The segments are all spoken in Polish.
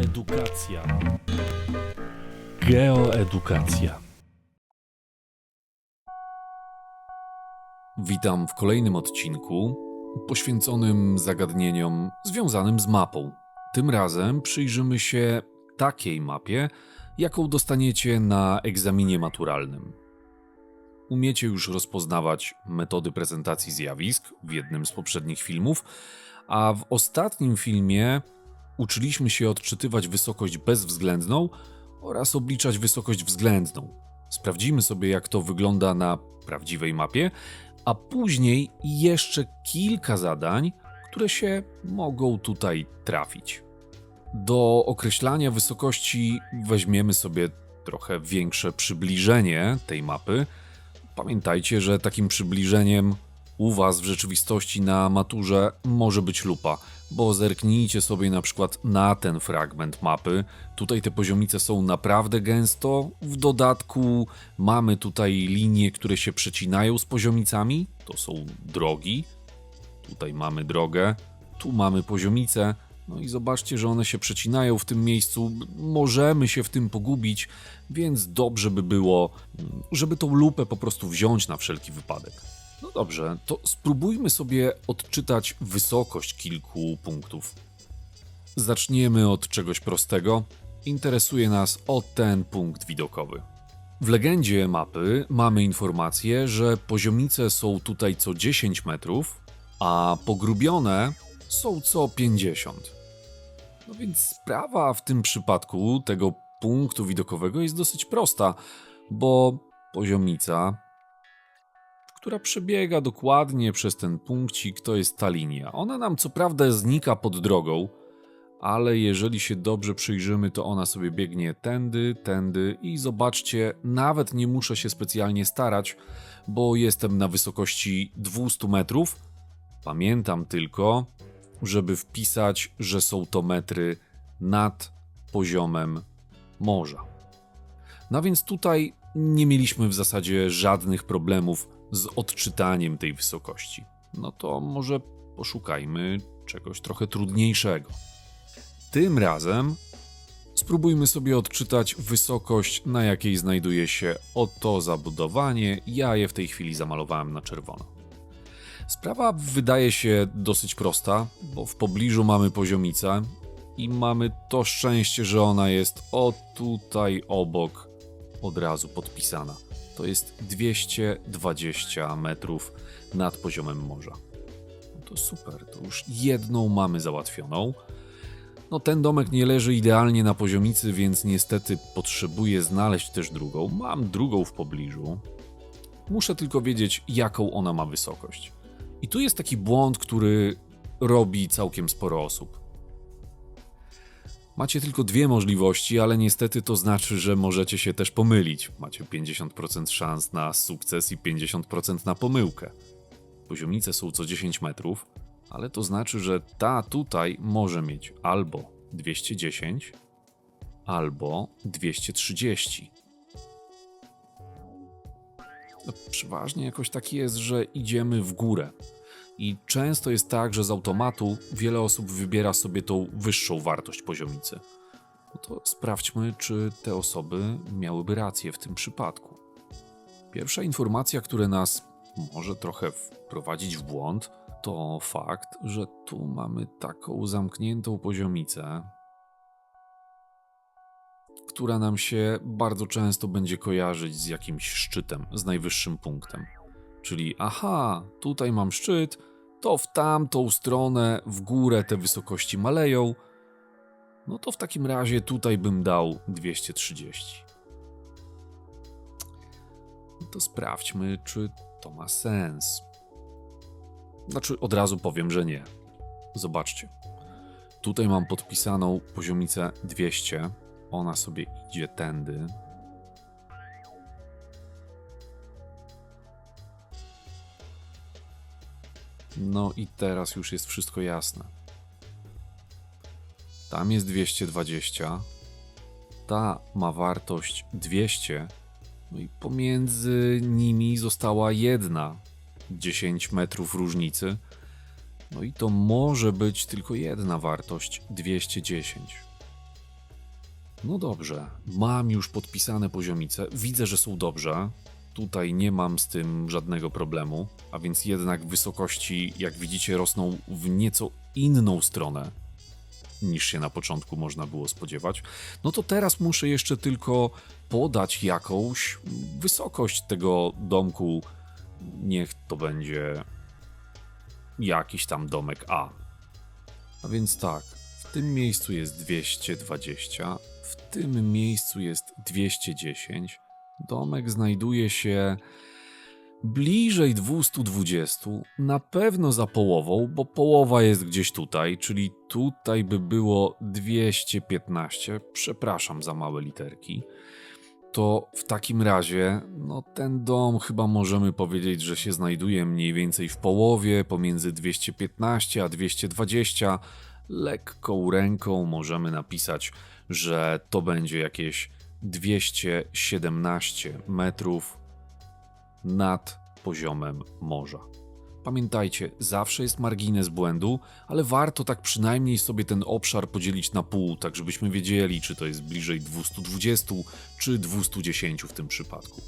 Edukacja. Geoedukacja. Witam w kolejnym odcinku poświęconym zagadnieniom związanym z mapą. Tym razem przyjrzymy się takiej mapie, jaką dostaniecie na egzaminie maturalnym. Umiecie już rozpoznawać metody prezentacji zjawisk w jednym z poprzednich filmów, a w ostatnim filmie uczyliśmy się odczytywać wysokość bezwzględną oraz obliczać wysokość względną. Sprawdzimy sobie, jak to wygląda na prawdziwej mapie, a później jeszcze kilka zadań, które się mogą tutaj trafić. Do określania wysokości weźmiemy sobie trochę większe przybliżenie tej mapy. Pamiętajcie, że takim przybliżeniem u Was w rzeczywistości na maturze może być lupa, bo zerknijcie sobie na przykład na ten fragment mapy. Tutaj te poziomice są naprawdę gęsto. W dodatku mamy tutaj linie, które się przecinają z poziomicami. To są drogi. Tutaj mamy drogę, tu mamy poziomice. No i zobaczcie, że one się przecinają w tym miejscu. Możemy się w tym pogubić, więc dobrze by było, żeby tą lupę po prostu wziąć na wszelki wypadek. No dobrze, to spróbujmy sobie odczytać wysokość kilku punktów. Zaczniemy od czegoś prostego. Interesuje nas o ten punkt widokowy. W legendzie mapy mamy informację, że poziomice są tutaj co 10 metrów, a pogrubione są co 50. No więc sprawa w tym przypadku tego punktu widokowego jest dosyć prosta, bo poziomica która przebiega dokładnie przez ten punkcik, to jest ta linia. Ona nam co prawda znika pod drogą, ale jeżeli się dobrze przyjrzymy, to ona sobie biegnie tędy, tędy i zobaczcie, nawet nie muszę się specjalnie starać, bo jestem na wysokości 200 metrów. Pamiętam tylko, żeby wpisać, że są to metry nad poziomem morza. No więc tutaj nie mieliśmy w zasadzie żadnych problemów z odczytaniem tej wysokości. No to może poszukajmy czegoś trochę trudniejszego. Tym razem spróbujmy sobie odczytać wysokość, na jakiej znajduje się oto zabudowanie. Ja je w tej chwili zamalowałem na czerwono. Sprawa wydaje się dosyć prosta, bo w pobliżu mamy poziomicę i mamy to szczęście, że ona jest o tutaj obok od razu podpisana to jest 220 metrów nad poziomem morza. No to super, to już jedną mamy załatwioną. No ten domek nie leży idealnie na poziomicy, więc niestety potrzebuję znaleźć też drugą. Mam drugą w pobliżu. Muszę tylko wiedzieć, jaką ona ma wysokość. I tu jest taki błąd, który robi całkiem sporo osób. Macie tylko dwie możliwości, ale niestety to znaczy, że możecie się też pomylić. Macie 50% szans na sukces i 50% na pomyłkę. Poziomice są co 10 metrów, ale to znaczy, że ta tutaj może mieć albo 210, albo 230. No, przeważnie jakoś tak jest, że idziemy w górę. I często jest tak, że z automatu wiele osób wybiera sobie tą wyższą wartość poziomicy. No to sprawdźmy, czy te osoby miałyby rację w tym przypadku. Pierwsza informacja, która nas może trochę wprowadzić w błąd, to fakt, że tu mamy taką zamkniętą poziomicę, która nam się bardzo często będzie kojarzyć z jakimś szczytem, z najwyższym punktem. Czyli aha, tutaj mam szczyt, to w tamtą stronę, w górę te wysokości maleją, no to w takim razie tutaj bym dał 230. No to sprawdźmy, czy to ma sens. Znaczy, od razu powiem, że nie. Zobaczcie. Tutaj mam podpisaną poziomicę 200. Ona sobie idzie tędy. No i teraz już jest wszystko jasne. Tam jest 220. Ta ma wartość 200. No i pomiędzy nimi została jedna 10 metrów różnicy. No i to może być tylko jedna wartość 210. No dobrze, mam już podpisane poziomice. Widzę, że są dobrze. Tutaj nie mam z tym żadnego problemu, a więc jednak wysokości, jak widzicie, rosną w nieco inną stronę niż się na początku można było spodziewać. No to teraz muszę jeszcze tylko podać jakąś wysokość tego domku. Niech to będzie jakiś tam domek A. A więc tak, w tym miejscu jest 220, w tym miejscu jest 210. Domek znajduje się bliżej 220, na pewno za połową, bo połowa jest gdzieś tutaj, czyli tutaj by było 215. Przepraszam za małe literki. To w takim razie, no ten dom chyba możemy powiedzieć, że się znajduje mniej więcej w połowie, pomiędzy 215 a 220. Lekką ręką możemy napisać, że to będzie jakieś 217 metrów nad poziomem morza. Pamiętajcie, zawsze jest margines błędu, ale warto tak przynajmniej sobie ten obszar podzielić na pół, tak żebyśmy wiedzieli, czy to jest bliżej 220 czy 210 w tym przypadku.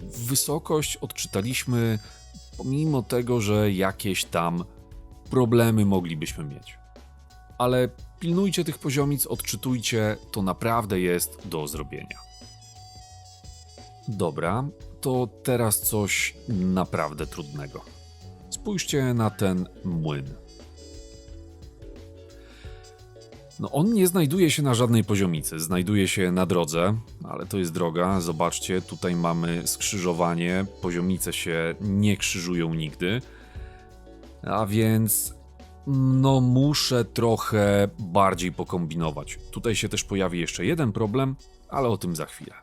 Wysokość odczytaliśmy, pomimo tego, że jakieś tam problemy moglibyśmy mieć. Ale pilnujcie tych poziomic, odczytujcie, to naprawdę jest do zrobienia. Dobra, to teraz coś naprawdę trudnego. Spójrzcie na ten młyn. No on nie znajduje się na żadnej poziomicy, znajduje się na drodze, ale to jest droga. Zobaczcie, tutaj mamy skrzyżowanie, poziomice się nie krzyżują nigdy. A więc no muszę trochę bardziej pokombinować. Tutaj się też pojawi jeszcze jeden problem, ale o tym za chwilę.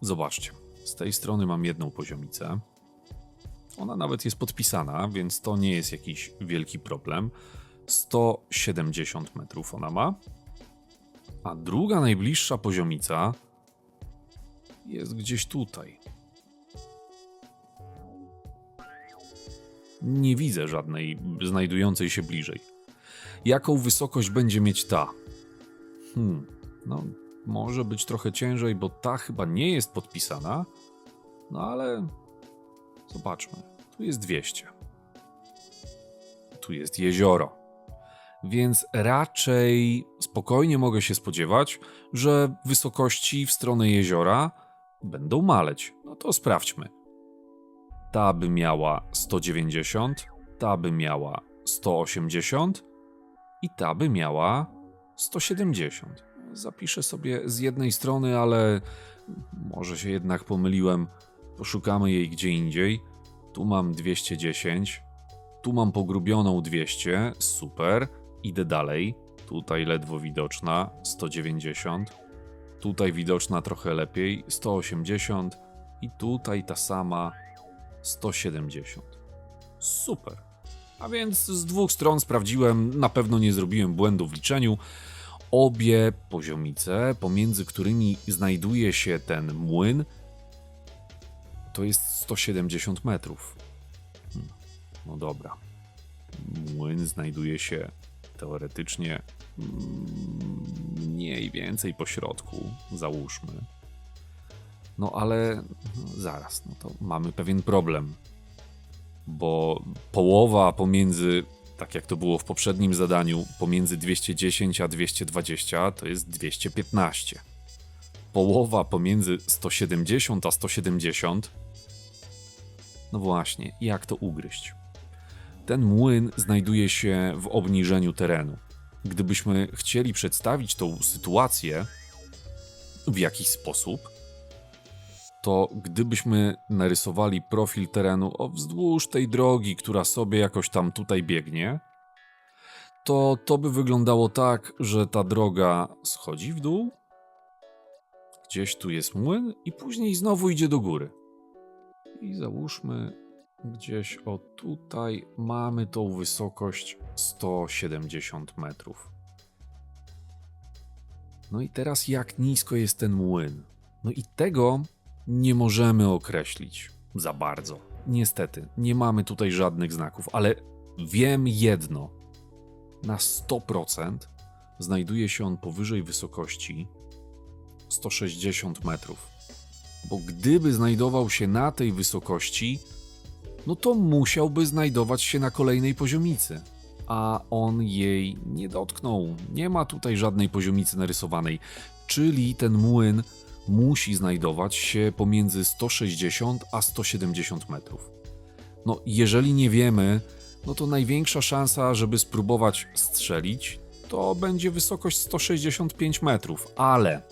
Zobaczcie, z tej strony mam jedną poziomicę. Ona nawet jest podpisana, więc to nie jest jakiś wielki problem. 170 metrów ona ma. A druga najbliższa poziomica jest gdzieś tutaj. Nie widzę żadnej znajdującej się bliżej. Jaką wysokość będzie mieć ta? Hmm, no może być trochę ciężej, bo ta chyba nie jest podpisana. No ale zobaczmy. Tu jest 200. Tu jest jezioro. Więc raczej spokojnie mogę się spodziewać, że wysokości w stronę jeziora będą maleć. No to sprawdźmy. Ta by miała 190, ta by miała 180 i ta by miała 170. Zapiszę sobie z jednej strony, ale może się jednak pomyliłem. Poszukamy jej gdzie indziej. Tu mam 210, tu mam pogrubioną 200, super. Idę dalej. Tutaj ledwo widoczna 190. Tutaj widoczna trochę lepiej 180 i tutaj ta sama 170. Super. A więc z dwóch stron sprawdziłem, na pewno nie zrobiłem błędu w liczeniu. Obie poziomice, pomiędzy którymi znajduje się ten młyn, to jest 170 metrów. Hmm, No dobra. Młyn znajduje się teoretycznie mm, mniej więcej po środku, załóżmy. No ale no, zaraz, no to mamy pewien problem. Bo połowa pomiędzy, tak jak to było w poprzednim zadaniu, pomiędzy 210 a 220 to jest 215. Połowa pomiędzy 170 a 170. No właśnie, jak to ugryźć? Ten młyn znajduje się w obniżeniu terenu. Gdybyśmy chcieli przedstawić tą sytuację w jakiś sposób, to gdybyśmy narysowali profil terenu o wzdłuż tej drogi, która sobie jakoś tam tutaj biegnie, to to by wyglądało tak, że ta droga schodzi w dół, gdzieś tu jest młyn i później znowu idzie do góry. I załóżmy gdzieś o tutaj mamy tą wysokość 170 metrów. No i teraz jak nisko jest ten młyn? No i tego nie możemy określić za bardzo. Niestety, nie mamy tutaj żadnych znaków, ale wiem jedno. Na 100%, znajduje się on powyżej wysokości 160 metrów. Bo gdyby znajdował się na tej wysokości, no to musiałby znajdować się na kolejnej poziomicy. A on jej nie dotknął. Nie ma tutaj żadnej poziomicy narysowanej. Czyli ten młyn musi znajdować się pomiędzy 160 a 170 metrów. No, jeżeli nie wiemy, no to największa szansa, żeby spróbować strzelić, to będzie wysokość 165 metrów, ale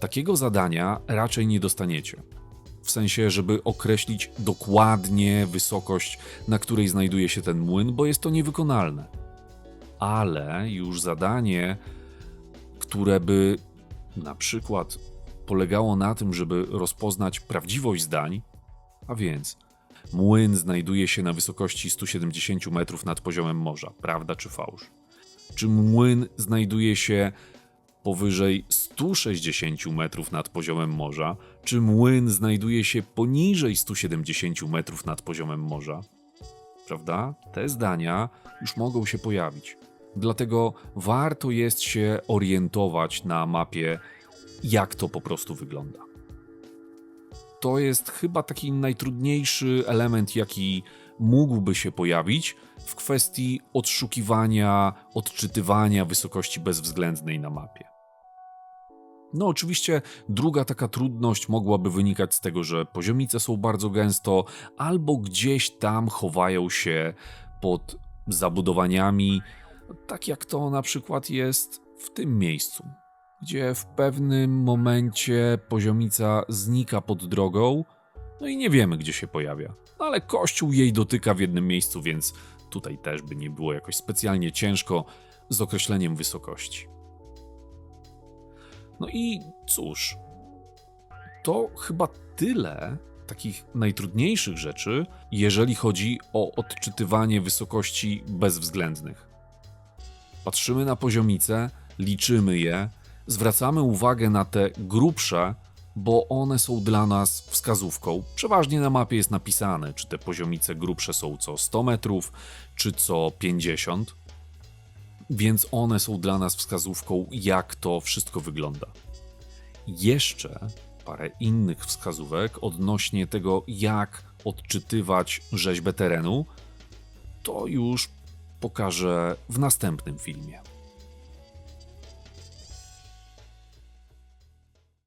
takiego zadania raczej nie dostaniecie. W sensie, żeby określić dokładnie wysokość, na której znajduje się ten młyn, bo jest to niewykonalne. Ale już zadanie, które by na przykład polegało na tym, żeby rozpoznać prawdziwość zdań, a więc młyn znajduje się na wysokości 170 metrów nad poziomem morza, prawda czy fałsz? Czy młyn znajduje się powyżej 160 metrów nad poziomem morza, czy młyn znajduje się poniżej 170 metrów nad poziomem morza? Prawda? Te zdania już mogą się pojawić. Dlatego warto jest się orientować na mapie, jak to po prostu wygląda. To jest chyba taki najtrudniejszy element, jaki mógłby się pojawić w kwestii odszukiwania, odczytywania wysokości bezwzględnej na mapie. No, oczywiście, druga taka trudność mogłaby wynikać z tego, że poziomice są bardzo gęsto, albo gdzieś tam chowają się pod zabudowaniami, tak jak to na przykład jest w tym miejscu, gdzie w pewnym momencie poziomica znika pod drogą, no i nie wiemy, gdzie się pojawia. No, ale kościół jej dotyka w jednym miejscu, więc tutaj też by nie było jakoś specjalnie ciężko z określeniem wysokości. No i cóż, to chyba tyle takich najtrudniejszych rzeczy, jeżeli chodzi o odczytywanie wysokości bezwzględnych. Patrzymy na poziomice, liczymy je, zwracamy uwagę na te grubsze, bo one są dla nas wskazówką. Przeważnie na mapie jest napisane, czy te poziomice grubsze są co 100 metrów, czy co 50 więc one są dla nas wskazówką, jak to wszystko wygląda. Jeszcze parę innych wskazówek odnośnie tego, jak odczytywać rzeźbę terenu, to już pokażę w następnym filmie.